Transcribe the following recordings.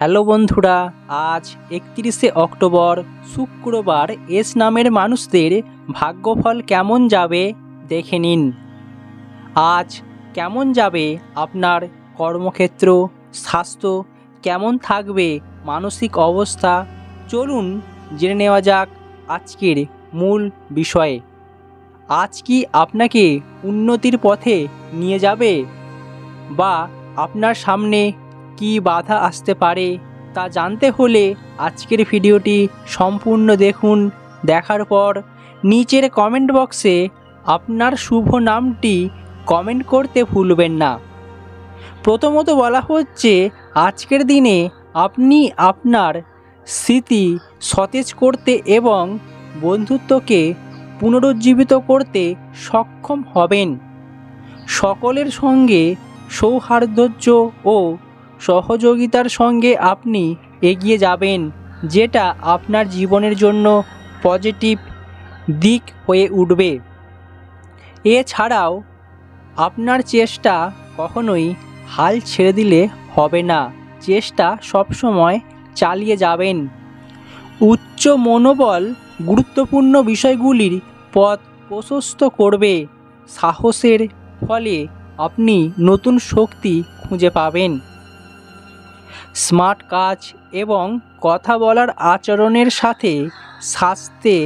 Hello বন্ধুরা, আজ একত্রিশে অক্টোবর, শুক্রবার এস নামের মানুষদের ভাগ্যফল কেমন যাবে দেখে নিন। আজ কেমন যাবে আপনার কর্মক্ষেত্র, স্বাস্থ্য, কেমন থাকবে মানসিক অবস্থা? চলুন জেনে নেওয়া যাক আজকের মূল বিষয়ে। আজ কি আপনাকে উন্নতির পথে নিয়ে যাবে? বা আপনার সামনে কি বাধা আসতে পারে তা জানতে হলে আজকের ভিডিওটি সম্পূর্ণ দেখুন। দেখার পর নিচের কমেন্ট বক্সে আপনার শুভ নামটি কমেন্ট করতে ভুলবেন না। প্রথমত বলা হচ্ছে, আজকের দিনে আপনি আপনার স্মৃতি সতেজ করতে এবং বন্ধুত্বকে পুনরুজ্জীবিত করতে সক্ষম হবেন। সকলের সঙ্গে সৌহার্দ্য ও সহযোগিতার সঙ্গে আপনি এগিয়ে যাবেন, যেটা আপনার জীবনের জন্য পজিটিভ দিক হয়ে উঠবে। এছাড়াও, আপনার চেষ্টা কখনোই হাল ছেড়ে দিলে হবে না। চেষ্টা সবসময় চালিয়ে যাবেন। উচ্চ মনোবল গুরুত্বপূর্ণ বিষয়গুলির পথ প্রশস্ত করবে। সাহসের ফলে আপনি নতুন শক্তি খুঁজে পাবেন। স্মার্ট কাজ এবং কথা বলার আচরণের সাথে স্বাস্থ্যে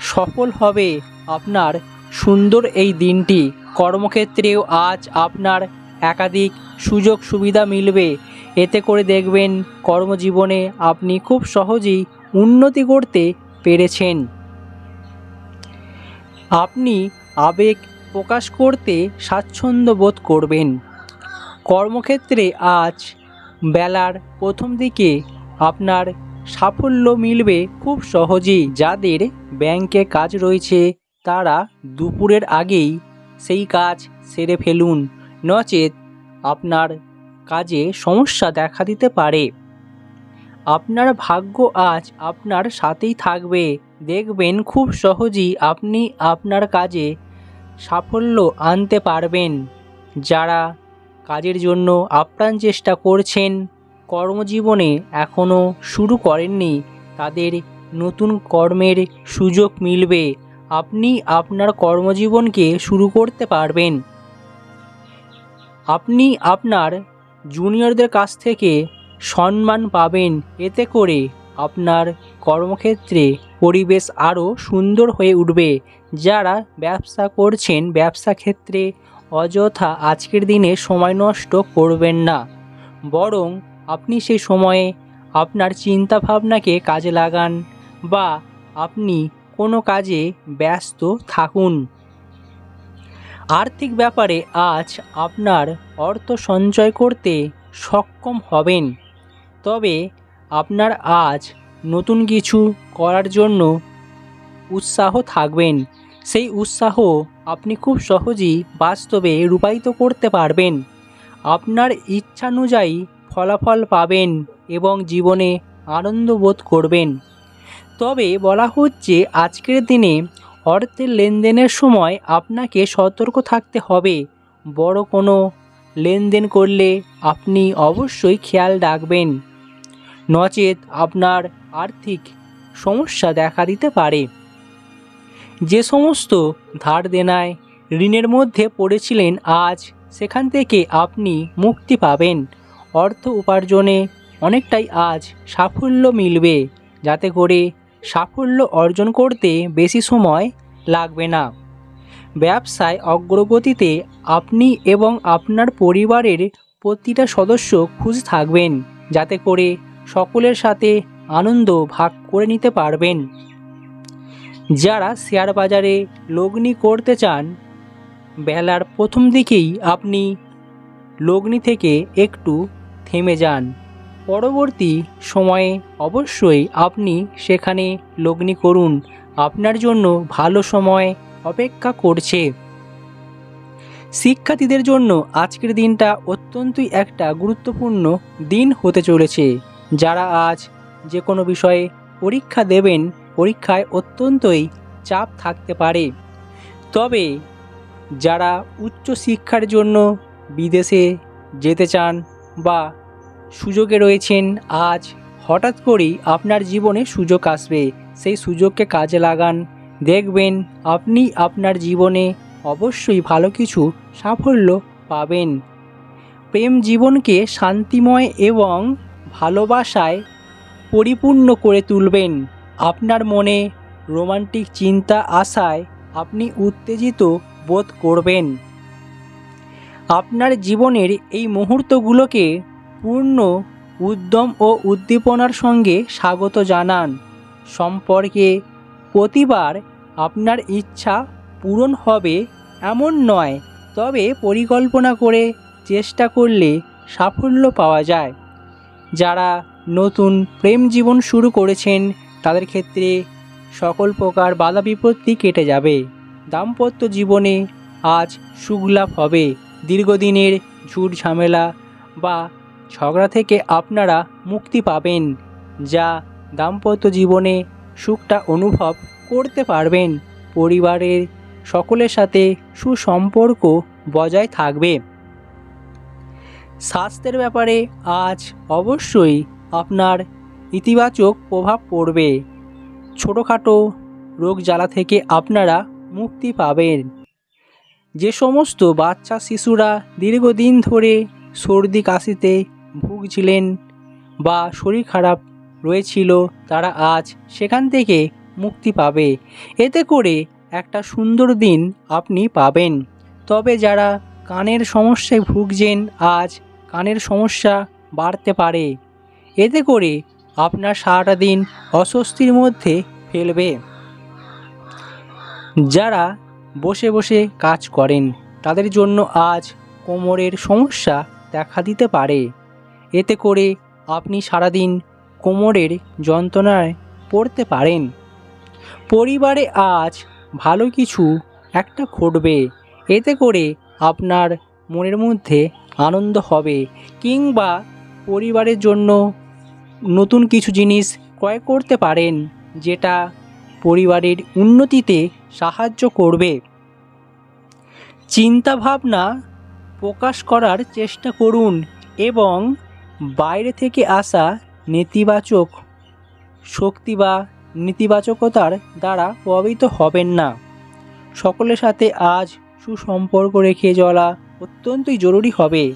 সফল হবে আপনার সুন্দর এই দিনটি। কর্মক্ষেত্রেও আজ আপনার একাধিক সুযোগ সুবিধা মিলবে। এতে করে দেখবেন কর্মজীবনে আপনি খুব সহজেই উন্নতি করতে পেরেছেন। আপনি আবেগ প্রকাশ করতে স্বাচ্ছন্দ্য বোধ করবেন। কর্মক্ষেত্রে আজ বেলার প্রথম দিকে আপনার সাফল্য মিলবে খুব সহজেই। যাদের ব্যাংকে কাজ রয়েছে, তারা দুপুরের আগেই সেই কাজ সেরে ফেলুন। নচেত আপনার কাজে সমস্যা দেখা দিতে পারে। আপনার ভাগ্য আজ আপনার সাথেই থাকবে। দেখবেন খুব সহজেই আপনি আপনার কাজে সাফল্য আনতে পারবেন। যারা কাজের জন্য আপ্রাণ চেষ্টা করছেন। কর্মজীবনে এখনও শুরু করেননি। তাদের নতুন কর্মের সুযোগ মিলবে। আপনি আপনার কর্মজীবনকে শুরু করতে পারবেন। আপনি আপনার জুনিয়রদের কাছ থেকে সম্মান পাবেন। এতে করে আপনার কর্মক্ষেত্রে পরিবেশ আরও সুন্দর হয়ে উঠবে। যারা ব্যবসা করছেন, ব্যবসা ক্ষেত্রে অযথা আজকের দিনে সময় নষ্ট করবেন না। বরং আপনি সেই সময়ে আপনার চিন্তাভাবনাকে কাজে লাগান বা আপনি কোনো কাজে ব্যস্ত থাকুন। আর্থিক ব্যাপারে আজ আপনার অর্থ সঞ্চয় করতে সক্ষম হবেন। তবে আপনার আজ নতুন কিছু করার জন্য উৎসাহ থাকবেন। সেই উৎসাহ আপনি খুব সহজেই বাস্তবে রূপায়িত করতে পারবেন। আপনার ইচ্ছানুযায়ী ফলাফল পাবেন এবং জীবনে আনন্দ বোধ করবেন। তবে বলা হচ্ছে আজকের দিনে অর্থের লেনদেনের সময় আপনাকে সতর্ক থাকতে হবে। বড় কোনো লেনদেন করলে আপনি অবশ্যই খেয়াল রাখবেন। নচেত আপনার আর্থিক সমস্যা দেখা দিতে পারে। যে সমস্ত ধার দেনায় ঋণের মধ্যে পড়েছিলেন, আজ সেখান থেকে আপনি মুক্তি পাবেন। অর্থ উপার্জনে অনেকটাই আজ সাফল্য মিলবে, যাতে করে সাফল্য অর্জন করতে বেশি সময় লাগবে না। ব্যবসায় অগ্রগতিতে আপনি এবং আপনার পরিবারের প্রতিটা সদস্য খুশি থাকবেন, যাতে করে সকলের সাথে আনন্দ ভাগ করে নিতে পারবেন। যারা শেয়ার বাজারে লগ্নি করতে চান, বেলার প্রথম দিকেই আপনি লগ্নি থেকে একটু থেমে যান। পরবর্তী সময়ে অবশ্যই আপনি সেখানে লগ্নি করুন। আপনার জন্য ভালো সময় অপেক্ষা করছে। শিক্ষার্থীদের জন্য আজকের দিনটা অত্যন্তই একটা গুরুত্বপূর্ণ দিন হতে চলেছে। যারা আজ যে কোনো বিষয়ে পরীক্ষা দেবেন পরীক্ষায় অত্যন্তই চাপ থাকতে পারে। তবে যারা উচ্চ শিক্ষার জন্য বিদেশে যেতে চান বা সুযোগে রয়েছেন, আজ হঠাৎ করেই আপনার জীবনে সুযোগ আসবে। সেই সুযোগকে কাজে লাগান। দেখবেন আপনি আপনার জীবনে অবশ্যই ভালো কিছু সাফল্য পাবেন। প্রেম জীবনকে শান্তিময় এবং ভালোবাসায় পরিপূর্ণ করে তুলবেন। আপনার মনে রোমান্টিক চিন্তা আসায় আপনি উত্তেজিত বোধ করবেন। আপনার জীবনের এই মুহূর্তগুলোকে পূর্ণ উদ্যম ও উদ্দীপনার সঙ্গে স্বাগত জানান। সম্পর্কে প্রতিবার আপনার ইচ্ছা পূরণ হবে এমন নয়, তবে পরিকল্পনা করে চেষ্টা করলে সাফল্য পাওয়া যায়। যারা নতুন প্রেম জীবন শুরু করেছেন তাদের ক্ষেত্রে সকল প্রকার বাধা বিপত্তি কেটে যাবে। দাম্পত্য জীবনে আজ সুখলাভ হবে। দীর্ঘদিনের ঝুট ঝামেলা বা ঝগড়া থেকে আপনারা মুক্তি পাবেন, যা দাম্পত্য জীবনে সুখটা অনুভব করতে পারবেন। পরিবারের সকলের সাথে সুসম্পর্ক বজায় থাকবে। স্বাস্থ্যের ব্যাপারে আজ অবশ্যই আপনার ইতিবাচক প্রভাব পড়বে। ছোটোখাটো রোগ জ্বালা থেকে আপনারা মুক্তি পাবেন। যে সমস্ত বাচ্চা শিশুরা দীর্ঘদিন ধরে সর্দি কাশিতে ভুগছিলেন বা শরীর খারাপ রয়েছিল, তারা আজ সেখান থেকে মুক্তি পাবে। এতে করে একটা সুন্দর দিন আপনি পাবেন। তবে যারা কানের সমস্যায় ভুগছেন, আজ কানের সমস্যা বাড়তে পারে। এতে করে আপনার সারাটা দিন অস্বস্তির মধ্যে ফেলবে। যারা বসে বসে কাজ করেন, তাদের জন্য আজ কোমরের সমস্যা দেখা দিতে পারে। এতে করে আপনি সারাদিন কোমরের যন্ত্রণায় পড়তে পারেন। পরিবারে আজ ভালো কিছু একটা ঘটবে। এতে করে আপনার মনের মধ্যে আনন্দ হবে কিংবা পরিবারের জন্য নতুন কিছু জিনিস ক্রয় করতে পারেন, যেটা পরিবারের উন্নতিতে সাহায্য করবে। চিন্তাভাবনা প্রকাশ করার চেষ্টা করুন এবং বাইরে থেকে আসা নেতিবাচক শক্তি বা নেতিবাচকতার দ্বারা প্রভাবিত হবেন না। সকলের সাথে আজ সুসম্পর্ক রেখে চলা অত্যন্তই জরুরি হবে।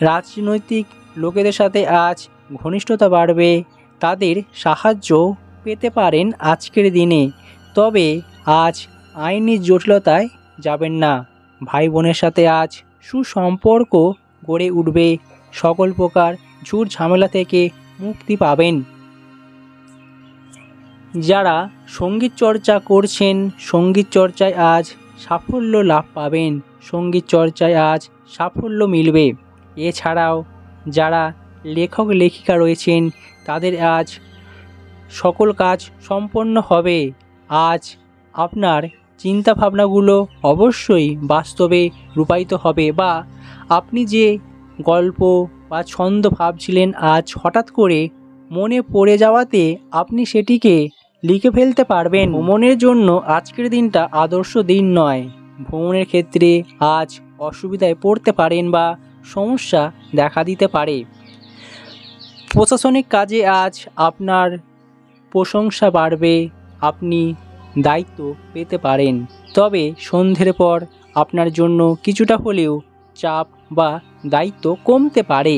রাজনৈতিক লোকেদের সাথে আজ ঘনিষ্ঠতা বাড়বে, তাদের সাহায্য পেতে পারেন আজকের দিনে। তবে আজ আইনি জটিলতায় যাবেন না। ভাই বোনের সাথে আজ সুসম্পর্ক গড়ে উঠবে। সকল প্রকার ঝুট ঝামেলা থেকে মুক্তি পাবেন। যারা সংগীত চর্চা করছেন, সংগীত চর্চায় আজ সাফল্য লাভ পাবেন। সংগীত চর্চায় আজ সাফল্য মিলবে। এছাড়াও যারা লেখক লেখিকা রয়েছেন। তাদের আজ সকল কাজ সম্পন্ন হবে। আজ আপনার চিন্তা ভাবনাগুলো অবশ্যই বাস্তবে রূপায়িত হবে বা আপনি যে গল্প বা ছন্দ ভাবছিলেন আজ হঠাৎ করে মনে পড়ে যাওয়াতে আপনি সেটিকে লিখে ফেলতে পারবেন। ভ্রমণের জন্য আজকের দিনটা আদর্শ দিন নয়। ভ্রমণের ক্ষেত্রে আজ অসুবিধায় পড়তে পারেন বা সমস্যা দেখা দিতে পারে। প্রশাসনিক কাজে আজ আপনার প্রশংসা বাড়বে, আপনি দায়িত্ব পেতে পারেন। তবে সন্ধ্যের পর আপনার জন্য কিছুটা হলেও চাপ বা দায়িত্ব কমতে পারে।